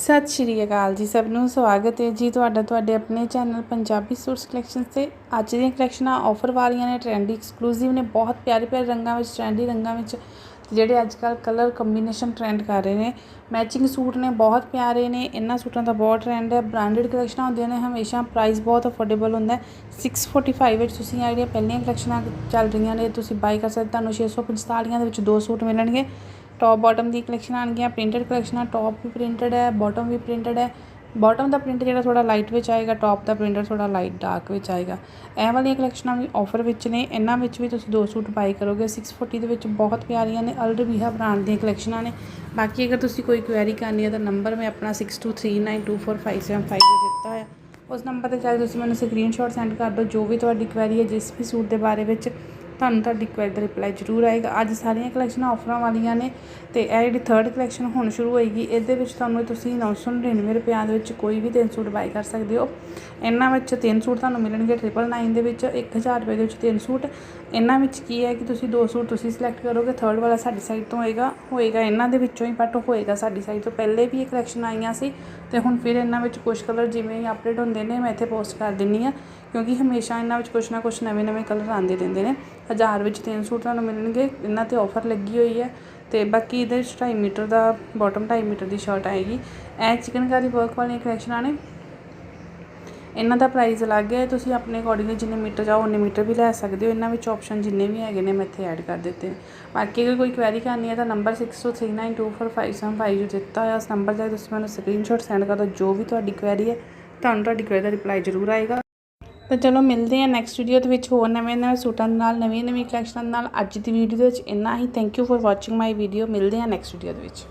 ਸਤਿ ਸ਼੍ਰੀ ਅਕਾਲ ਜੀ ਸਭ ਨੂੰ, ਸਵਾਗਤ ਹੈ ਜੀ ਤੁਹਾਡਾ, ਤੁਹਾਡੇ ਆਪਣੇ ਚੈਨਲ ਪੰਜਾਬੀ ਸੂਟਸ ਕਲੈਕਸ਼ਨ ਤੇ। ਅੱਜ ਦੀਆਂ ਕਲੈਕਸ਼ਨਾਂ ਆਫਰ ਵਾਲੀਆਂ ਨੇ ਟ੍ਰੈਂਡੀ ਐਕਸਕਲੂਸਿਵ ਨੇ, ਬਹੁਤ ਪਿਆਰੇ ਪਿਆਰੇ ਰੰਗਾਂ ਵਿੱਚ ਟ੍ਰੈਂਡੀ ਰੰਗਾਂ ਵਿੱਚ। ਜਿਹੜੇ ਅੱਜ ਕੱਲ ਕਲਰ ਕੰਬੀਨੇਸ਼ਨ ਟ੍ਰੈਂਡ ਕਰ ਰਹੇ ਨੇ ਮੈਚਿੰਗ ਸੂਟ ਨੇ, ਬਹੁਤ ਪਿਆਰੇ ਨੇ, ਇਹਨਾਂ ਸੂਟਾਂ ਦਾ ਬਹੁਤ ਟ੍ਰੈਂਡ ਹੈ। ਬ੍ਰਾਂਡਡ ਕਲੈਕਸ਼ਨਾਂ ਹੁੰਦੀਆਂ ਨੇ, ਹਮੇਸ਼ਾ ਪ੍ਰਾਈਸ ਬਹੁਤ ਅਫੋਰਡੇਬਲ ਹੁੰਦਾ ਹੈ। 645 ਵਿੱਚ ਤੁਸੀਂ ਜਿਹੜੀਆਂ ਪਹਿਲੀਆਂ ਕਲੈਕਸ਼ਨਾਂ ਚੱਲ ਰਹੀਆਂ ਨੇ, ਤੁਸੀਂ ਬਾਈ ਕਰ ਸਕਦੇ ਤੁਹਾਨੂੰ 645 ਦੇ ਵਿੱਚ ਦੋ ਸੂਟ ਮਿਲਣਗੇ। ਟੌਪ ਬਾਟਮ ਦੀ ਕਲੈਕਸ਼ਨ ਆਣਗੀਆਂ ਪ੍ਰਿੰਟਡ ਕਲੈਕਸ਼ਨਾਂ ਟੌਪ ਵੀ ਪ੍ਰਿੰਟਡ ਹੈ ਬਾਟਮ ਵੀ ਪ੍ਰਿੰਟਡ ਹੈ। ਬਾਟਮ ਦਾ ਪ੍ਰਿੰਟ ਜਿਹੜਾ ਥੋੜਾ ਲਾਈਟ ਵਿੱਚ ਆਏਗਾ ਟੌਪ ਦਾ ਪ੍ਰਿੰਟਰ ਥੋੜਾ ਲਾਈਟ ਡਾਰਕ ਵਿੱਚ ਆਏਗਾ। ਇਹ ਵਾਲੀਆਂ ਕਲੈਕਸ਼ਨਾਂ ਵੀ ਆਫਰ ਵਿੱਚ ਨੇ, ਇਹਨਾਂ ਵਿੱਚ ਵੀ ਤੁਸੀਂ ਦੋ ਸੂਟ ਬਾਈ ਕਰੋਗੇ। 640 ਦੇ ਵਿੱਚ ਬਹੁਤ ਪਿਆਰੀਆਂ ਨੇ ਅਲਡਵੀਹਾ ਬ੍ਰਾਂਡ ਦੀਆਂ ਕਲੈਕਸ਼ਨਾਂ ਨੇ। ਬਾਕੀ ਅਗਰ ਤੁਸੀਂ ਕੋਈ ਕੁਐਰੀ ਕਰਨੀ ਹੈ ਤਾਂ ਨੰਬਰ ਮੈਂ ਆਪਣਾ 6239245750 ਦਿੱਤਾ ਹੈ ਉਸ ਨੰਬਰ ਤੇ ਜਾ ਤੁਸੀਂ ਮੈਨੂੰ ਸਕਰੀਨਸ਼ਾਟ ਸੈਂਡ ਕਰ ਦਿਓ, ਜੋ ਵੀ ਤੁਹਾਡੀ ਕੁਐਰੀ ਹੈ, ਜਿਸ ਵੀ ਸੂਟ ਦੇ ਬਾਰੇ ਵਿੱਚ ਤੁਹਾਨੂੰ ਤੁਹਾਡੀ ਕੁਐਰੀ ਦਾ ਰਿਪਲਾਈ ਜ਼ਰੂਰ ਆਏਗਾ। ਅੱਜ ਸਾਰੀਆਂ ਕਲੈਕਸ਼ਨਾਂ ਆਫਰਾਂ ਵਾਲੀਆਂ ਨੇ ਤੇ ਇਹ ਜਿਹੜੀ ਥਰਡ ਕਲੈਕਸ਼ਨ ਹੁਣ ਸ਼ੁਰੂ ਹੋਏਗੀ, ਇਹਦੇ ਵਿੱਚ ਤੁਹਾਨੂੰ ਤੁਸੀਂ 999 ਰੁਪਿਆਂ ਦੇ ਵਿੱਚ ਕੋਈ ਵੀ ਤਿੰਨ ਸੂਟ ਬਾਈ ਕਰ ਸਕਦੇ ਹੋ। ਇਹਨਾਂ ਵਿੱਚ ਤਿੰਨ ਸੂਟ ਤੁਹਾਨੂੰ ਮਿਲਣਗੇ 999 ਦੇ ਵਿੱਚ 1000 ਰੁਪਏ ਦੇ ਵਿੱਚ ਤਿੰਨ ਸੂਟ ਇਹਨਾਂ ਵਿੱਚ ਕੀ ਹੈ ਕਿ ਤੁਸੀਂ ਦੋ ਸੂਟ ਤੁਸੀਂ ਸਿਲੈਕਟ ਕਰੋਗੇ ਥਰਡ ਵਾਲਾ ਸਾਡੀ ਸਾਈਡ ਤੋਂ ਹੋਏਗਾ ਹੋਏਗਾ ਇਹਨਾਂ ਦੇ ਵਿੱਚੋਂ ਹੀ ਬਟ ਹੋਏਗਾ ਸਾਡੀ ਸਾਈਡ ਤੋਂ। ਪਹਿਲੇ ਵੀ ਇਹ ਕਲੈਕਸ਼ਨ ਆਈਆਂ ਸੀ ਤੇ ਹੁਣ ਫਿਰ ਇਹਨਾਂ ਵਿੱਚ ਕੁਝ ਕਲਰ ਜਿਵੇਂ ਹੀ ਅਪਡੇਟ ਹੁੰਦੇ ਨੇ, ਮੈਂ ਇੱਥੇ ਪੋਸਟ ਕਰ ਦਿੰਨੀ ਆ ਕਿਉਂਕਿ ਹਮੇਸ਼ਾ ਇਹਨਾਂ ਵਿੱਚ ਕੁਝ ਨਾ ਕੁਝ ਨਵੇਂ ਨਵੇਂ ਕਲਰ ਆਉਂਦੇ ਰਹਿੰਦੇ ਨੇ। ਹਜ਼ਾਰ ਵਿੱਚ ਤਿੰਨ ਸੂਟ ਤੁਹਾਨੂੰ ਮਿਲਣਗੇ, ਇਹਨਾਂ ਤੇ ਆਫਰ ਲੱਗੀ ਹੋਈ ਹੈ ਤੇ ਬਾਕੀ ਇਹਦੇ 'ਚ 2.5 ਮੀਟਰ ਦਾ ਬਾਟਮ 2.5 ਮੀਟਰ ਦੀ ਸ਼ਰਟ ਆਏਗੀ। ਇਹ ਚਿਕਨਕਾਰੀ ਵਰਕ ਵਾਲੀਆਂ ਕਲੈਕਸ਼ਨਾਂ ਨੇ ਇਹਨਾਂ ਦਾ ਪ੍ਰਾਈਸ ਅਲੱਗ ਹੈ, ਤੁਸੀਂ ਆਪਣੇ ਅਕੋਰਡਿੰਗਲੀ ਜਿੰਨੇ ਮੀਟਰ ਚਾਹੋ ਉਨੇ ਮੀਟਰ ਵੀ ਲੈ ਸਕਦੇ ਹੋ। ਇਹਨਾਂ ਵਿੱਚ ਆਪਸ਼ਨ ਜਿੰਨੇ ਵੀ ਹੈਗੇ ਨੇ, ਮੈਂ ਇੱਥੇ ਐਡ ਕਰ ਦਿੱਤੇ। ਬਾਕੀ ਅਗਰ ਕੋਈ ਕੁਐਰੀ ਕਰਨੀ ਹੈ ਤਾਂ ਨੰਬਰ 6239245750 ਜੋ ਦਿੱਤਾ ਹੋਇਆ, ਉਸ ਨੰਬਰ 'ਤੇ ਤੁਸੀਂ ਮੈਨੂੰ ਸਕਰੀਨਸ਼ਾਟ ਸੈਂਡ ਕਰ ਦਿਓ, ਜੋ ਵੀ ਤੁਹਾਡੀ ਕੁਐਰੀ ਹੈ, ਤੁਹਾਨੂੰ ਤੁਹਾਡੀ ਕੁਐਰੀ ਦਾ ਰਿਪਲਾਈ ਜ਼ਰੂਰ ਆਏਗਾ। ਤਾਂ ਚਲੋ ਮਿਲਦੇ ਹਾਂ ਨੈਕਸਟ ਵੀਡੀਓ ਦੇ ਵਿੱਚ, ਹੋਰ ਨਵੇਂ ਨਵੇਂ ਸੂਟਾਂ ਦੇ ਨਾਲ ਨਵੀਂ ਨਵੀਂ ਕਲੈਕਸ਼ਨਾਂ ਦੇ ਨਾਲ। ਅੱਜ ਦੀ ਵੀਡੀਓ ਦੇ ਵਿੱਚ ਇੰਨਾ ਹੀ। Thank you for watching my video ਮਿਲਦੇ ਹਾਂ ਨੈਕਸਟ ਵੀਡੀਓ ਦੇ ਵਿੱਚ।